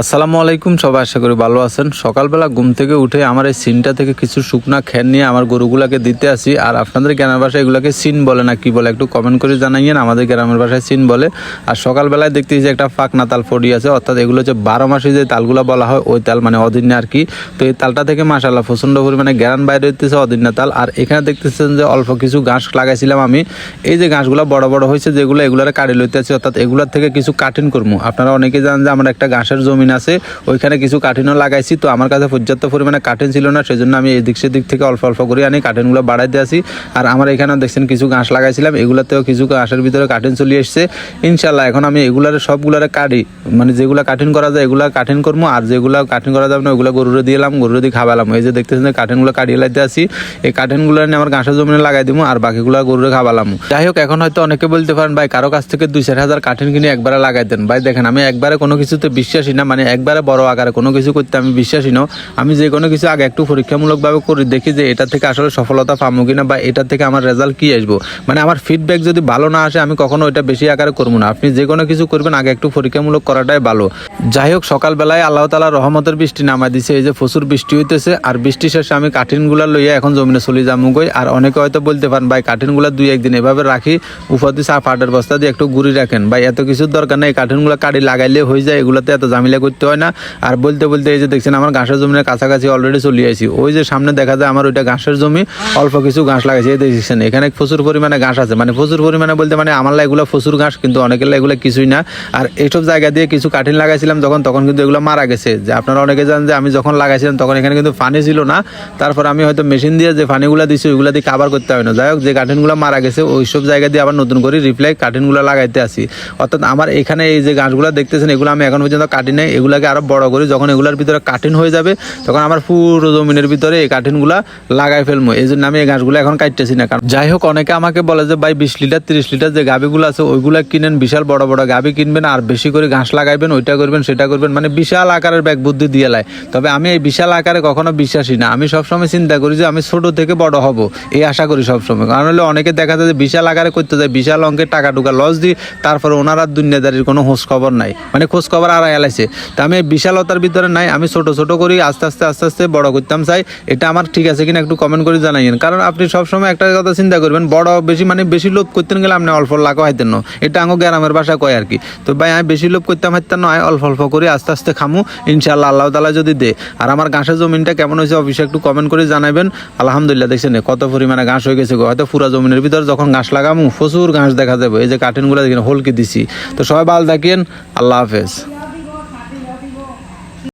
আসসালামু আলাইকুম, সবাই আশা করি ভালো আছেন। সকালবেলা ঘুম থেকে উঠে আমার এই সিনটা থেকে কিছু শুকনা খ্যান নিয়ে আমার গরুগুলাকে দিতে আসি। আর আপনাদের গ্রামের ভাষায় এগুলাকে সিন বলে না, কি বলে? একটু কমেন্ট করে জানাইয়েন, আমাদের গ্রামের ভাষায় সিন বলে। আর সকালবেলায় দেখতেছি যে একটা ফাঁকনা তাল ফড়ি আছে, অর্থাৎ এগুলো হচ্ছে বারো মাসে যে তালগুলো বলা হয়, ওই তাল মানে অদিনে আর কি। তো এই তালটা থেকে মাসাল্লাহ প্রচণ্ড পরিমাণে গ্যারান বাইরে হইতেছে অদিনা তাল। আর এখানে দেখতেছেন যে অল্প কিছু ঘাস লাগাইছিলাম আমি। এই যে ঘাসগুলো বড় বড় হয়েছে যেগুলো এগুলোর কাটি লইতে আছে অর্থাৎ এগুলোর থেকে কিছু কাঠিন করব আপনারা অনেকে জানেন যে আমরা একটা ঘাসের জমিন আছে, ওইখানে কিছু কাঠিনও লাগাইছি। তো আমার কাছে পর্যাপ্ত পরিমাণে কাঠিন ছিল না, সেজন্য আমি এদিক সেদিক থেকে অল্প অল্প করে আনি কাঠিনগুলো বাড়াইতে আসি। আর আমার এখানেও দেখছেন কিছু ঘাস লাগাইছিলাম, এগুলোতেও কিছু ঘাসের ভিতরে কাঠিন চলে এসছে। ইনশাল্লাহ এখন আমি এগুলার সবগুলারে কাটি মানে যেগুলো কাঠিন করা যায় এগুলা কাঠিন করব আর যেগুলো কাঠিন করা যাবে না ওগুলো গরুরে দিলাম গরুরে দিয়ে খাওয়ালাম। এই যে দেখতেছেন কাঠিনগুলো কাটিয়ে লাইতে আসি, এই কাঠিনগুলো নিয়ে আমার ঘাসের জমিনে লাগাই দিব আর বাকিগুলো গরুরে খাওয়ালাম। যাই হোক, এখন হয়তো অনেকে বলতে পারেন, ভাই, কারও কাছ থেকে দুই চার হাজার কাঠিন কিনে একবারে লাগাই দেন। ভাই, দেখেন, আমি একবারে কোনো কিছুতে বিশ্বাসী না মানে একবারে বড় আকারে কোনো কিছু করতে আমি বিশ্বাসী না আমি যে কোনো কিছু আগে একটু পরীক্ষামূলকভাবে করি, দেখি যে এটা থেকে আসলে সফলতা পাবো কিনা বা এটা থেকে আমার রেজাল্ট কি আসব। মানে আমার ফিডব্যাক যদি ভালো না আসে, আমি কখনো ওইটা বেশি আকারে করব না। আপনি যে কোনো কিছু করবেন, আগে একটু পরীক্ষামূলক করাটাই ভালো। যাই হোক, সকালবেলায় আল্লাহ তালা রহমতের বৃষ্টি নামাই দিছে। এই যে প্রচুর বৃষ্টি হইতেছে, আর বৃষ্টি শেষে আমি কাঠিনগুলা লইয়া এখন জমিনে চলে যাব গই আর অনেকে হয়তো বলতে পারেন, ভাই, কাঠিনগুলা দুই একদিন এভাবে রাখি উপর দিয়ে চা ফাটের বস্তা দিয়ে একটু গুড়ি রাখেন। ভাই, এত কিছুর দরকার নেই। কাঠিনগুলো কাটি লাগাইলে হয়ে যায়, এগুলোতে এত জামিলা করতে হয় না। আর বলতে বলতে এই যে দেখছেন, আমার ঘাসের জমির কাছাকাছি অলরেডি চলে আসি ওই যে সামনে দেখা যায় আমার ওইটা ঘাসের জমি, অল্প কিছু ঘাস লাগাইছে। এই দেখছেন, এখানে প্রচুর পরিমাণে ঘাস আছে। মানে প্রচুর পরিমাণে বলতে মানে আমার এগুলো প্রচুর ঘাস, কিন্তু অনেকের এগুলো কিছুই না। আর এইসব জায়গা দিয়ে কিছু কাঠিন লাগাইছিলাম যখন, তখন কিন্তু এগুলো মারা গেছে। যে আপনারা অনেকে জানেন যে আমি যখন লাগাইছিলাম, তখন এখানে কিন্তু পানি ছিল না। তারপর আমি হয়তো মেশিন দিয়ে যে পানিগুলো দিচ্ছি ওইগুলো দিয়ে কাবার করতে হবে না। যাই হোক, যে কাঠিনগুলো মারা গেছে ওই সব জায়গা দিয়ে আবার নতুন করে রিপ্লাই কাঠিনগুলো লাগাইতে আসি অর্থাৎ আমার এখানে এই যে গাছগুলো দেখতেছেন, এগুলো আমি এখন পর্যন্ত কাটি নাই। এগুলাকে আরও বড় করি, যখন এগুলার ভিতরে কাঠিন হয়ে যাবে, তখন আমার পুরো জমিনের ভিতরে এই কাঠিনগুলা লাগাই ফেলব এই জন্য আমি এই গাছগুলো এখন কাটতেছি না, কারণ যাই হোক, অনেকে আমাকে বলে যে, ভাই, বিশ লিটার, তিরিশ লিটার যে গাভিগুলো আছে, ওইগুলা কিনেন, বিশাল বড় বড় গাভি কিনবেন, আর বেশি করে ঘাস লাগাইবেন, ওইটা করবেন, সেটা করবেন। মানে বিশাল আকারের ব্যাগ বুদ্ধি দিয়ে লাই। তবে আমি এই বিশাল আকারে কখনো বিশ্বাসী না। আমি সবসময় চিন্তা করি যে, আমি ছোট থেকে বড় হব। এই আশা করি সবসময়। কারণ হলে, অনেকে দেখা যায় যে, বিশাল আকারে করতে যায়, বিশাল অঙ্কের টাকা টুকা লস দিই, তারপরে ওনারা দুনিয়াদারির কোনো খোঁজ খবর নাই। মানে খোঁজ খবর আর এলাইছে তা আমি বিশালতার ভিতরে নাই, আমি ছোট ছোট করি আস্তে আস্তে আস্তে আস্তে বড় করতাম, চাই। এটা আমার ঠিক আছে কিনা একটু কমেন্ট করে জানাইন কারণ আপনি সবসময় একটা কথা চিন্তা করবেন, বড় বেশি মানে বেশি লোভ করতেন গেলে আপনি অল্প লাখ হাইতেন না। এটা আঙ্গো গ্রামের ভাষা কয় আর কি। তো ভাই, আমি বেশি লোভ করতাম হাইতেন নয় অল্প অল্প করে আস্তে আস্তে খামু। ইনশাল্লাহ আল্লাহ তালা যদি দে। আর আমার ঘাসের জমিনটা কেমন হয়েছে অফিসে একটু কমেন্ট করে জানাবেন আলহামদুলিল্লাহ, দেখছেন কত পরিমাণে ঘাস হয়ে গেছে। হয়তো পুরা জমিনের ভিতর যখন ঘাস লাগামু, প্রচুর ঘাস দেখা যাবে। এই যে কাঠিনগুলো দেখেন, হোলকে দিছি। তো সবাই ভালো থাকেন, আল্লাহ হাফেজ।